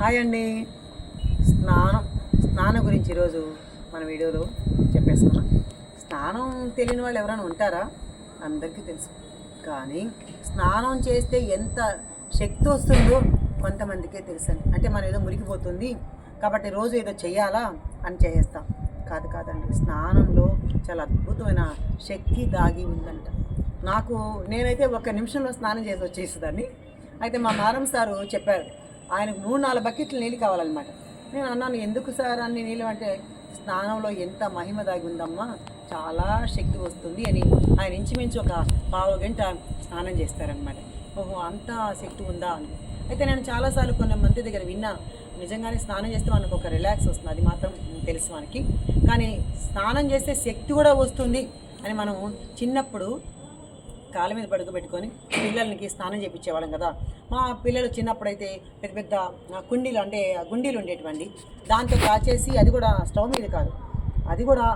Hi అండి. స్నానం స్నానం గురించి ఈరోజు మన వీడియోలో చెప్పేసుకున్నాం. స్నానం తెలియని వాళ్ళు ఎవరైనా ఉంటారా? అందరికీ తెలుసు. కానీ స్నానం చేస్తే ఎంత శక్తి వస్తుందో కొంతమందికే తెలుసండి అంటే మనం ఏదో మురికిపోతుంది కాబట్టి రోజు ఏదో చేయాలా అని చేసేస్తాం. కాదు కాదండి స్నానంలో చాలా అద్భుతమైన శక్తి దాగి ఉందంట. నాకు నేనైతే ఒక నిమిషంలో స్నానం చేసి వచ్చేసేదాన్ని. అయితే మా మారం సారు చెప్పారు ఆయనకు మూడు నాలుగు బకెట్లు నీళ్ళు కావాలన్నమాట. నేను అన్నాను ఎందుకు సార్ అన్ని నీళ్ళు? అంటే స్నానంలో ఎంత మహిమ దాగి ఉందమ్మా చాలా శక్తి వస్తుంది అని ఆయన ఇంచుమించు ఒక పావు గంట స్నానం చేస్తారనమాట ఓహో అంత శక్తి ఉందా? అని. అయితే నేను చాలాసార్లు కొన్ని మంది దగ్గర విన్నా నిజంగానే స్నానం చేస్తే మనకు ఒక రిలాక్స్ వస్తుంది అది మాత్రం తెలుసు మనకి కానీ స్నానం చేస్తే శక్తి కూడా వస్తుంది అని మనం చిన్నప్పుడు కాళ్ళ మీద పడుకోబెట్టుకొని పిల్లలకి స్నానం చేయించేవాళ్ళం కదా. మా పిల్లలు చిన్నప్పుడైతే పెద్ద పెద్ద కుండీలు అంటే గుండీలు ఉండేటివండి. దాంతో కాచేసి అది కూడా స్టవ్ మీద కాదు. అది కూడా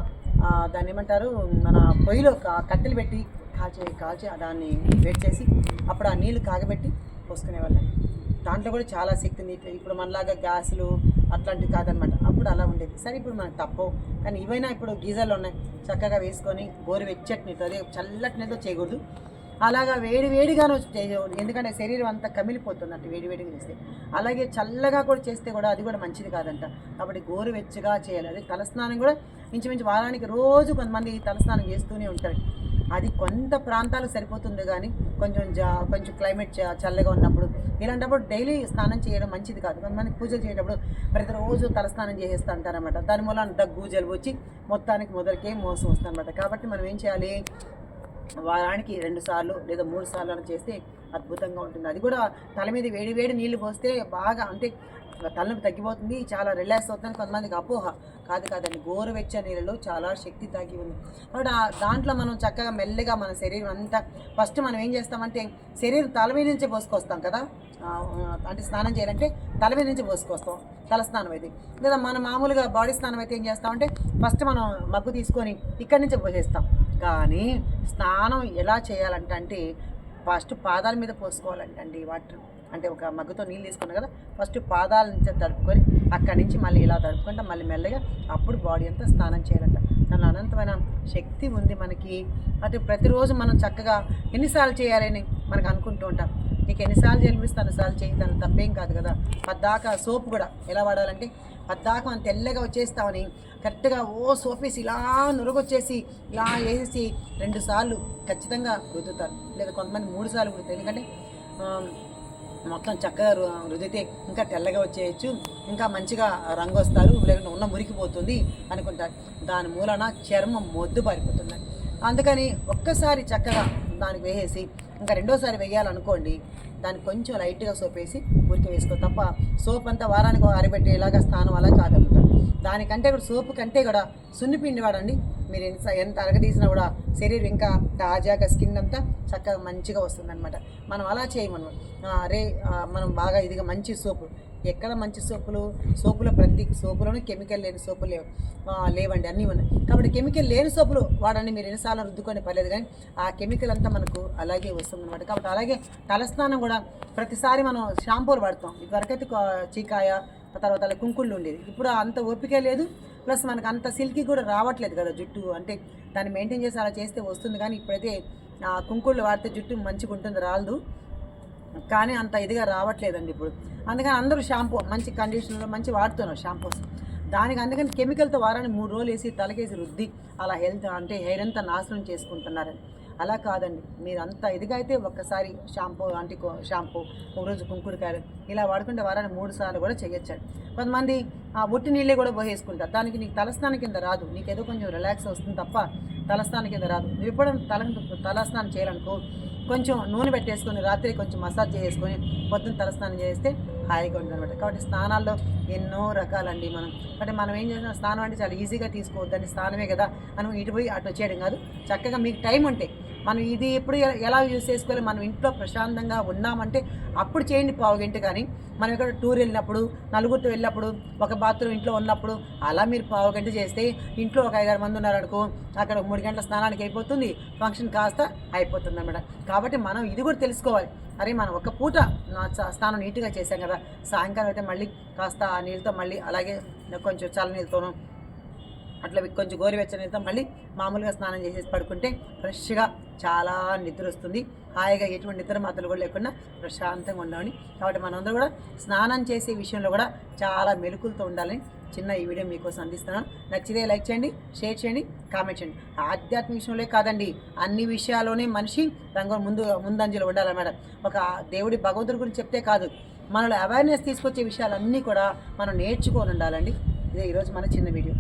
దాన్ని ఏమంటారు మన పొయ్యిలో కట్టెలు పెట్టి కాల్చే కాల్చి దాన్ని వేడి చేసి అప్పుడు ఆ నీళ్ళు కాగబెట్టి పోసుకునేవాళ్ళం. దాంట్లో కూడా చాలా శక్తి ఉంది. ఇప్పుడు మనలాగా గ్యాసులు అట్లాంటివి కాదనమాట. అప్పుడు అలా ఉండేది. సరే ఇప్పుడు మనకు తప్పవు. కానీ ఇవైనా ఇప్పుడు గీజర్లు ఉన్నాయి. చక్కగా వేసుకొని గోరు వెచ్చటి అదే చల్లటి నీళ్ళతో చేయకూడదు. అలాగా వేడి వేడిగాను చేయకూడదు. ఎందుకంటే శరీరం అంతా కమిలిపోతుంది అట్టు వేడి వేడిగా చేస్తే. అలాగే చల్లగా కూడా చేస్తే కూడా అది కూడా మంచిది కాదంట. కాబట్టి గోరు వెచ్చగా చేయాలి. అదే తలస్నానం కూడా ఇంచుమించు వారానికి రోజు కొంతమంది తలస్నానం చేస్తూనే ఉంటారు. అది కొంత ప్రాంతాలు సరిపోతుంది కానీ కొంచెం జా కొంచెం క్లైమేట్ చ- చల్లగా ఉన్నప్పుడు ఇలాంటప్పుడు డైలీ స్నానం చేయడం మంచిది కాదు. కొంతమంది పూజలు చేసేటప్పుడు ప్రతిరోజు తలస్నానం చేసేస్తూ ఉంటారనమాట దాని మూలన దగ్గు జలుబు వచ్చి మొత్తానికి మొదటికే మోసం వస్తుందన్నమాట. కాబట్టి మనం ఏం చేయాలి? వారానికి రెండు సార్లు లేదా మూడు సార్లు అలా చేస్తే అద్భుతంగా ఉంటుంది. అది కూడా తల మీద వేడి వేడి నీళ్ళు పోస్తే బాగా అంటే తలనొప్పి తగ్గిపోతుంది చాలా రిలాక్స్ అవుతుంది కొంతమందికి అపోహ. కాదు కాదండి గోరువెచ్చ నీళ్ళలో చాలా శక్తి తగ్గి ఉంది. కాబట్టి ఆ దాంట్లో మనం చక్కగా మెల్లగా మన శరీరం అంతా ఫస్ట్ మనం ఏం చేస్తామంటే శరీరం తల మీద నుంచే పోసుకొస్తాం కదా? అంటే స్నానం చేయాలంటే తల మీద నుంచి పోసుకొస్తాం తల స్నానం అయితే. లేదా మన మామూలుగా బాడీ స్నానం అయితే ఏం చేస్తామంటే ఫస్ట్ మనం మగ్గు తీసుకొని ఇక్కడి నుంచే పోసేస్తాం. కానీ స్నానం ఎలా చేయాలంటే అంటే ఫస్ట్ పాదాల మీద పోసుకోవాలంటండి వాటర్. అంటే ఒక మగ్గుతో నీళ్ళు తీసుకున్నాం కదా ఫస్ట్ పాదాల నుంచి తడుపుకొని అక్కడి నుంచి మళ్ళీ ఇలా తడుపుకుంటే మళ్ళీ మెల్లగా అప్పుడు బాడీ అంతా స్నానం చేయాలంట. దాని అనంతమైన శక్తి ఉంది మనకి. అంటే ప్రతిరోజు మనం చక్కగా ఎన్నిసార్లు చేయాలని మనకు అనుకుంటూ ఉంటాం. నీకు ఎన్నిసార్లు చేయాలనిపిస్తే అన్నిసార్లు చేయి దాని తప్పేం కాదు కదా. పద్దాక సోపు కూడా ఎలా వాడాలంటే పద్దాక మనం తెల్లగా వచ్చేస్తామని కరెక్ట్గా ఓ సోపేసి ఇలా నురగొచ్చేసి ఇలా వేసేసి రెండు సార్లు ఖచ్చితంగా రుద్దుతారు. లేదా కొంతమంది మూడు సార్లు రుద్దుతారు. ఎందుకంటే మొత్తం చక్కగా రుదితే ఇంకా తెల్లగా వచ్చేయచ్చు ఇంకా మంచిగా రంగు వస్తారు లేకుంటే ఉన్న మురికిపోతుంది అనుకుంటారు. దాని మూలన చర్మం మొద్దు పారిపోతుంది. అందుకని ఒక్కసారి చక్కగా దానికి వేసేసి ఇంకా రెండోసారి వేయాలనుకోండి దానికి కొంచెం లైట్గా సోప్ వేసి ఉరికి వేసుకో. తప్ప సోప్ అంతా వారానికి ఆరబెట్టేలాగా స్నానం అలా కాదనమాట దానికంటే కూడా సోపు కంటే కూడా సున్నిపిండి వాడండి. మీరు ఎంత ఎంత అరగదీసినా కూడా శరీరం ఇంకా తాజాగా స్కిన్ అంతా చక్కగా మంచిగా వస్తుందన్నమాట. మనం అలా చేయమన్నమాట రే మనం బాగా ఇదిగా మంచి సోపు ఎక్కడ మంచి సోపులు సోపులో ప్రతి సోపులోనూ కెమికల్ లేని సోపులు లేవు. లేవండి అన్నీ ఉన్నాయి. కాబట్టి కెమికల్ లేని సోపులు వాడండి మీరు ఎన్నిసార్లు రుద్దుకొని పర్లేదు కానీ ఆ కెమికల్ అంతా మనకు అలాగే వస్తుంది అనమాట కాబట్టి అలాగే తలస్నానం కూడా ప్రతిసారి మనం షాంపూలు వాడతాం. ఇదివరకైతే చీకాయ తర్వాత అలా కుంకుళ్ళు ఉండేది ఇప్పుడు అంత ఓపిక లేదు. ప్లస్ మనకు అంత సిల్కీ కూడా రావట్లేదు కదా జుట్టు. అంటే దాన్ని మెయింటైన్ చేసి అలా చేస్తే వస్తుంది కానీ ఇప్పుడైతే ఆ కుంకుళ్ళు వాడితే జుట్టు మంచిగా ఉంటుంది రాలదు. కానీ అంత ఇదిగా రావట్లేదండి ఇప్పుడు. అందుకని అందరూ షాంపూ మంచి కండిషన్లో మంచి వాడుతున్నారు షాంపూస్. దానికి అందుకని కెమికల్తో వారాన్ని మూడు రోజులు వేసి తలకేసి రుద్ది అలా హెల్త్ అంటే హెయిర్ అంతా నాశనం చేసుకుంటున్నారని. అలా కాదండి. మీరు అంత ఇదిగా అయితే ఒక్కసారి షాంపూ అంటే షాంపూ ఒక రోజు కుంకుడుకాయలు ఇలా వాడుకుంటే వారాన్ని మూడు సార్లు కూడా చేయొచ్చండి. కొంతమంది ఆ ఒట్టి నీళ్ళే కూడా పోసేసుకుంటారు. దానికి నీకు తలస్నానం కింద రాదు. నీకు ఏదో కొంచెం రిలాక్స్ వస్తుంది తప్ప తలస్నానం కింద రాదు. నువ్వు ఎప్పుడైనా తల తలస్నానం చేయాలనుకో కొంచెం నూనె పెట్టేసుకొని రాత్రి కొంచెం మసాజ్ చేసుకొని పొద్దున్న తలస్నానం చేస్తే హాయిగా ఉంటుంది అనమాట కాబట్టి స్నానాల్లో ఎన్నో రకాలండి మనం. అంటే మనం ఏం చేసినా స్నానం అంటే చాలా ఈజీగా తీసుకోవద్దండి. స్నానమే కదా. మనం ఇటు పోయి అటు వచ్చేయడం కాదు. చక్కగా మీకు టైం ఉంటే మనం ఇది ఎప్పుడు ఎలా యూజ్ చేసుకోవాలి? మనం ఇంట్లో ప్రశాంతంగా ఉన్నామంటే అప్పుడు చేయండి పావు గంట కానీ. మనం ఇక్కడ టూర్ వెళ్ళినప్పుడు నలుగురితో వెళ్ళినప్పుడు ఒక బాత్రూమ్ ఇంట్లో ఉన్నప్పుడు అలా మీరు పావు గంట చేస్తే ఇంట్లో ఒక ఐదారు మంది ఉన్నారనుకో అక్కడ మూడు గంటల స్నానానికి అయిపోతుంది ఫంక్షన్ కాస్త అయిపోతుంది అన్నమాట. కాబట్టి మనం ఇది కూడా తెలుసుకోవాలి. అరే మనం ఒక పూట స్నానం నీట్గా చేసాం కదా సాయంకాలం అయితే మళ్ళీ కాస్త ఆ నీళ్ళతో మళ్ళీ అలాగే కొంచెం చల్ల నీళ్ళతోనూ అట్లా కొంచెం గోరువెచ్చని నీళ్ళతో మళ్ళీ మామూలుగా స్నానం చేసేసి పడుకుంటే ఫ్రెష్గా చాలా నిద్ర వస్తుంది హాయిగా ఎటువంటి నిద్ర మాత్రలు కూడా లేకుండా ప్రశాంతంగా ఉండాలని. కాబట్టి మనందరూ కూడా స్నానం చేసే విషయంలో కూడా చాలా మెలుకులతో ఉండాలని చిన్న ఈ వీడియో మీకోసం అందిస్తున్నాను. నచ్చితే లైక్ చేయండి షేర్ చేయండి కామెంట్ చేయండి. ఆధ్యాత్మిక విషయంలో కాదండి అన్ని విషయాల్లోనే మనిషి రంగు ముందు ముందంజలో ఉండాలన్నమాట ఒక దేవుడి భగవంతుడి గురించి చెప్తే కాదు మనలో అవేర్నెస్ తీసుకొచ్చే విషయాలన్నీ కూడా మనం నేర్చుకొని ఉండాలండి. ఇదే ఈరోజు మన చిన్న వీడియో.